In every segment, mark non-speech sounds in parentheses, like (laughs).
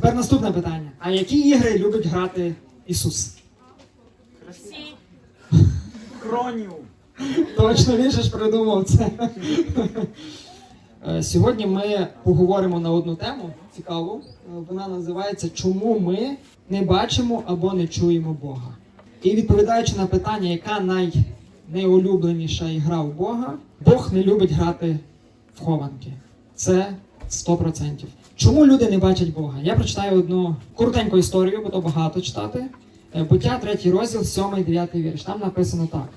Тепер наступне питання. А які ігри любить грати Ісус? Всі. (laughs) Кронів. Точно він же ж придумав це. Е, Сьогодні ми поговоримо на одну тему цікаву. Е, Вона називається Чому ми не бачимо або не чуємо Бога? І відповідаючи на питання, яка най... найулюбленіша ігра у Бога, Бог не любить грати в хованки. Це 100%. Чому люди не бачать Бога? Я прочитаю одну коротеньку історію, бо то багато читати. Е, Буття, третій розділ, 7-9 вірш. Там написано так.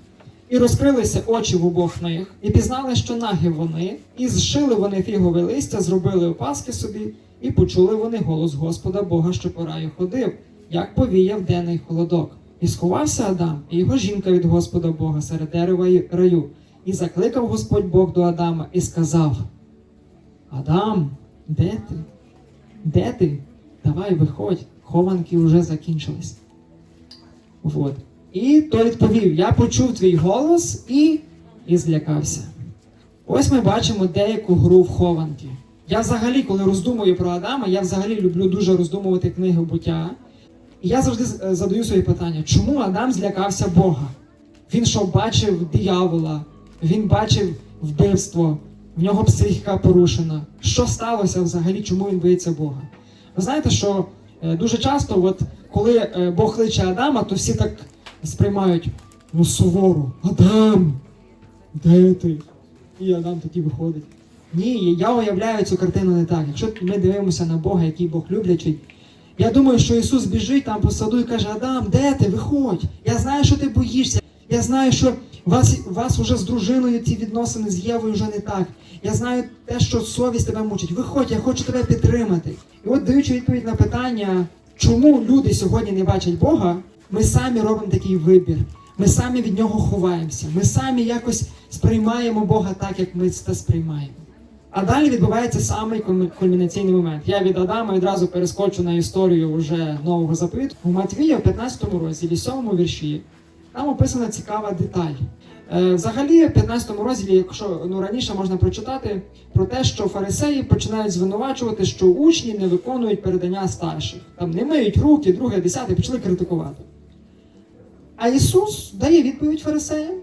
І розкрилися очі в обох них, і пізнали, що нагі вони, і зшили вони фігове листя, зробили опаски собі, і почули вони голос Господа Бога, що по раю ходив, як повіяв денний холодок. І сховався Адам, і його жінка від Господа Бога серед дерева й раю. І закликав Господь Бог до Адама і сказав: Адам, де ти? Де ти? Давай виходь, хованки вже закінчились. Вот. І той відповів: Я почув твій голос і, і злякався. Ось ми бачимо деяку гру в хованки. Я взагалі, коли роздумую про Адама, я взагалі люблю дуже роздумувати книги буття. І я завжди е, задаю собі питання, чому Адам злякався Бога? Він що бачив диявола, він бачив вбивство, в нього психіка порушена. Що сталося взагалі, чому він боїться Бога? Ви знаєте, що е, дуже часто, от, коли е, Бог кличе Адама, то всі так сприймають ну суворо. Адам, де ти? І Адам тоді виходить. Ні, я уявляю цю картину не так. Якщо ми дивимося на Бога, який Бог люблячий, я думаю, що Ісус біжить там по саду і каже: Адам, де ти? Виходь. Я знаю, що ти боїшся. Я знаю, що вас, вас уже з дружиною ці відносини з Євою вже не так. Я знаю те, що совість тебе мучить. Виходь, я хочу тебе підтримати. І от даючи відповідь на питання, чому люди сьогодні не бачать Бога, ми самі робимо такий вибір. Ми самі від нього ховаємося. Ми самі якось сприймаємо Бога так, як ми це сприймаємо. А далі відбувається самий кульмінаційний момент. Я від Адама відразу перескочу на історію вже нового заповіту. У Матвія в 15 розділі, 7 вірші, там описана цікава деталь. Е, взагалі, в 15 розділі, якщо ну раніше можна прочитати про те, що фарисеї починають звинувачувати, що учні не виконують передання старших, там не миють руки, друге, десяте, почали критикувати. А Ісус дає відповідь фарисеям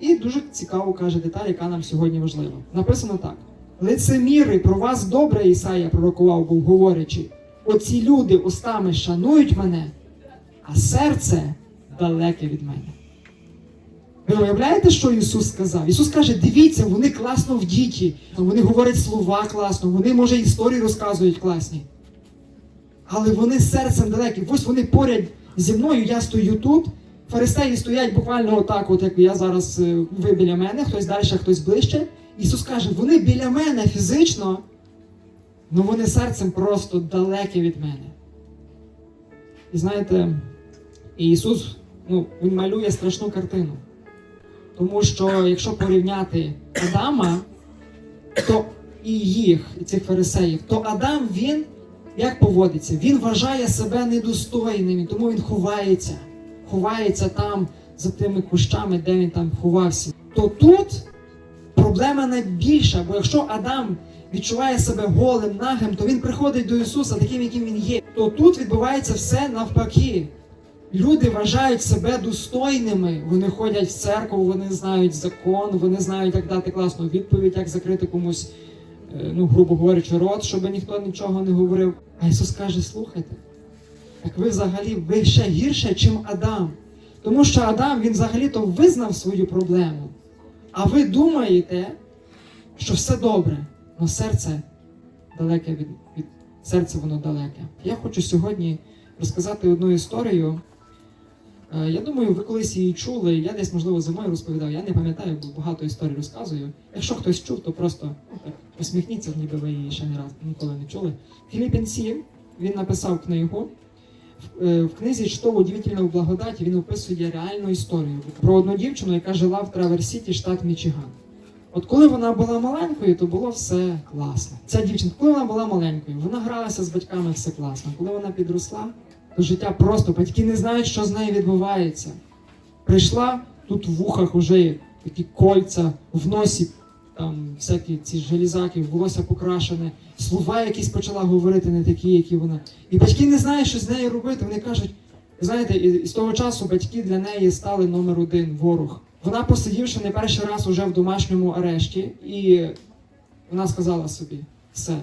і дуже цікаво каже деталь, яка нам сьогодні важлива. Написано так: лицеміри про вас добре Ісая пророкував був, говорячи: оці люди устами шанують мене, а серце далеке від мене. Ви уявляєте, що Ісус сказав? Ісус каже: дивіться, вони класно вдіті, вони говорять слова класно, вони, може, історії розказують класні. Але вони серцем далекі. Ось вони поряд зі мною, я стою тут. Фарисеї стоять буквально отак, от як я зараз е, ви біля мене, хтось далі, хтось ближче. Ісус каже, вони біля мене фізично, але вони серцем просто далекі від мене. І знаєте, Ісус ну, Він малює страшну картину. Тому що якщо порівняти Адама, то і їх, і цих фарисеїв, то Адам він як поводиться? Він вважає себе недостойним, тому він ховається, ховається там за тими кущами, де він там ховався. То тут проблема найбільша, бо якщо Адам відчуває себе голим, нагим, то він приходить до Ісуса таким, яким він є. То тут відбувається все навпаки. Люди вважають себе достойними. Вони ходять в церкву, вони знають закон, вони знають, як дати класну відповідь, як закрити комусь, е, ну, грубо говорячи, рот, щоб ніхто нічого не говорив. А Ісус каже: слухайте, так ви взагалі ви ще гірше, чим Адам. Тому що Адам він взагалі-то визнав свою проблему. А ви думаєте, що все добре, але серце далеке від, від серця воно далеке. Я хочу сьогодні розказати одну історію. Е, Я думаю, ви колись її чули. Я десь, можливо, зимою розповідав. Я не пам'ятаю, бо багато історій розказую. Якщо хтось чув, то просто ну, так, посміхніться, ніби ви її ще не раз ніколи не чули. Філіппін 7, він написав книгу. В- е, книзі «Що удивительно в благодаті він описує реальну історію про одну дівчину, яка жила в Травер-Сіті, штат Мічиган. От коли вона була маленькою, то було все класно. Ця дівчинка, коли вона була маленькою, вона гралася з батьками все класно. Коли вона підросла, життя просто батьки не знають, що з нею відбувається. Прийшла тут в вухах уже такі кольця, в носі там всякі ці желізаки, волосся покрашене, слова якісь почала говорити не такі, які вона. І батьки не знають, що з нею робити. Вони кажуть, знаєте, і з того часу батьки для неї стали номер один ворог. Вона, посидівши не перший раз уже в домашньому арешті, і вона сказала собі: все,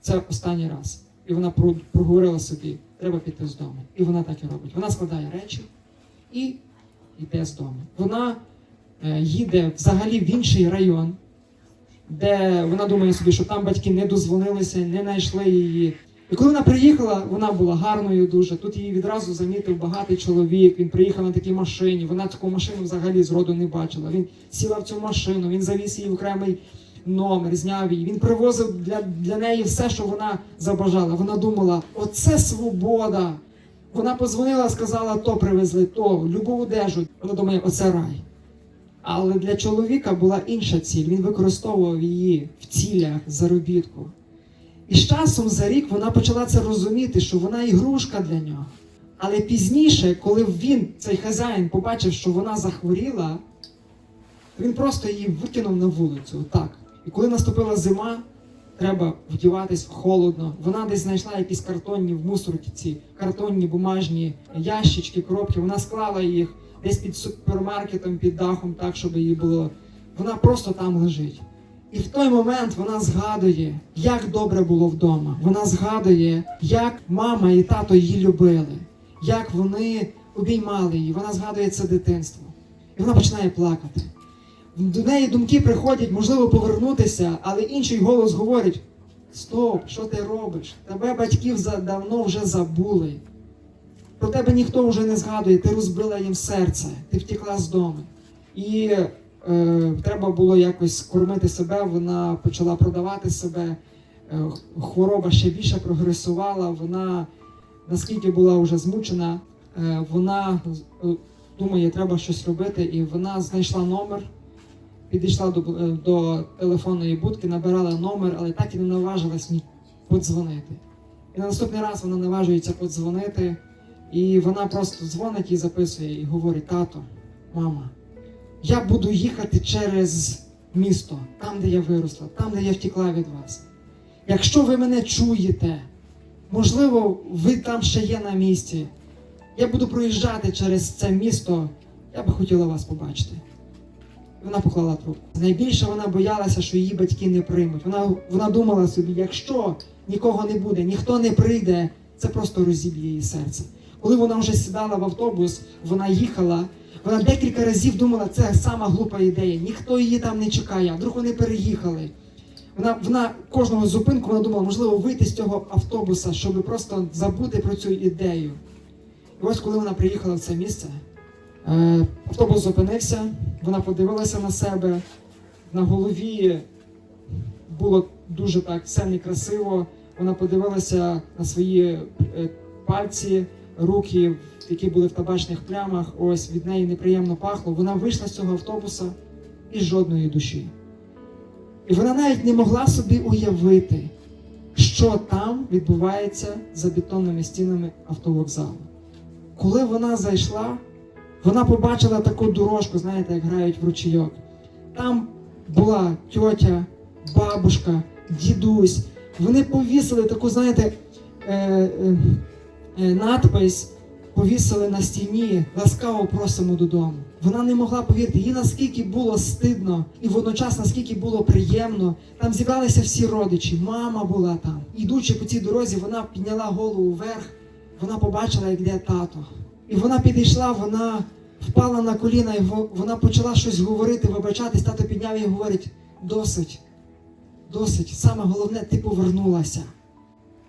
це останній раз. І вона проговорила собі, треба піти з дому. І вона так і робить. Вона складає речі і йде з дому. Вона е, їде взагалі в інший район, де вона думає собі, що там батьки не дозвонилися, не знайшли її. І коли вона приїхала, вона була гарною дуже. Тут її відразу замітив багатий чоловік. Він приїхав на такій машині. Вона таку машину взагалі зроду не бачила. Він сіла в цю машину, він завіз її в окремий номер, зняв її. Він привозив для, для неї все, що вона забажала. Вона думала, оце свобода. Вона позвонила, сказала, то привезли, то любу одежу. Вона думає, оце рай. Але для чоловіка була інша ціль. Він використовував її в цілях заробітку. І з часом за рік вона почала це розуміти, що вона ігрушка для нього. Але пізніше, коли він, цей хазяїн, побачив, що вона захворіла, він просто її викинув на вулицю. Отак. І коли наступила зима, треба вдіватись холодно. Вона десь знайшла якісь картонні в мусорці, картонні бумажні ящички, коробки. Вона склала їх десь під супермаркетом, під дахом, так, щоб її було. Вона просто там лежить. І в той момент вона згадує, як добре було вдома. Вона згадує, як мама і тато її любили, як вони обіймали її. Вона згадує це дитинство. І вона починає плакати. До неї думки приходять, можливо, повернутися, але інший голос говорить: Стоп, що ти робиш? Тебе батьків давно вже забули. Про тебе ніхто вже не згадує, ти розбила їм серце, ти втекла з дому. І е, треба було якось кормити себе, вона почала продавати себе. Е, хвороба ще більше прогресувала. Вона наскільки була вже змучена, е, вона е, думає, треба щось робити, і вона знайшла номер, підійшла до, е, до телефонної будки, набирала номер, але так і не наважилась ні подзвонити. І на наступний раз вона наважується подзвонити, і вона просто дзвонить і записує, і говорить: тато, мама, я буду їхати через місто, там, де я виросла, там, де я втекла від вас. Якщо ви мене чуєте, можливо, ви там ще є на місці. Я буду проїжджати через це місто, я би хотіла вас побачити. І Вона поклала трубку. Найбільше вона боялася, що її батьки не приймуть. Вона, вона думала собі, якщо нікого не буде, ніхто не прийде, це просто розіб'є її серце. Коли вона вже сідала в автобус, вона їхала, вона декілька разів думала, це сама глупа ідея, ніхто її там не чекає, а вдруг вони переїхали. Вона, вона кожного зупинку вона думала, можливо, вийти з цього автобуса, щоб просто забути про цю ідею. І ось коли вона приїхала в це місце, е, автобус зупинився, вона подивилася на себе, на голові було дуже так все некрасиво. Вона подивилася на свої е, пальці, руки, які були в табачних плямах. Ось від неї неприємно пахло. Вона вийшла з цього автобуса і жодної душі. І вона навіть не могла собі уявити, що там відбувається за бетонними стінами автовокзалу. Коли вона зайшла, вона побачила таку дорожку, знаєте, як грають в ручейок. Там була тьотя, бабушка, дідусь. Вони повісили таку, знаєте, е, е, е, надпис, повісили на стіні, ласкаво просимо додому. Вона не могла повірити, їй наскільки було стидно, і водночас наскільки було приємно. Там зібралися всі родичі, мама була там. Ідучи по цій дорозі, вона підняла голову вверх, вона побачила, як йде тато. І вона підійшла, вона впала на коліна, і вона почала щось говорити, вибачатись. Тато підняв її і говорить: досить, досить. Саме головне, ти повернулася.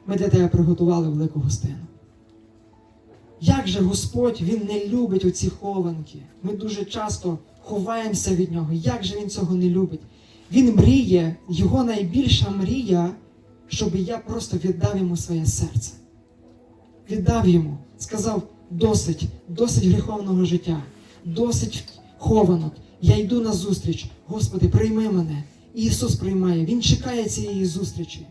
Ми для тебе приготували велику гостину. Як же Господь Він не любить оці хованки? Ми дуже часто ховаємося від нього. Як же він цього не любить? Він мріє, його найбільша мрія, щоб я просто віддав йому своє серце. Віддав йому, сказав: досить, досить гріховного життя, досить хованок. Я йду на зустріч. Господи, прийми мене. Ісус приймає. Він чекає цієї зустрічі.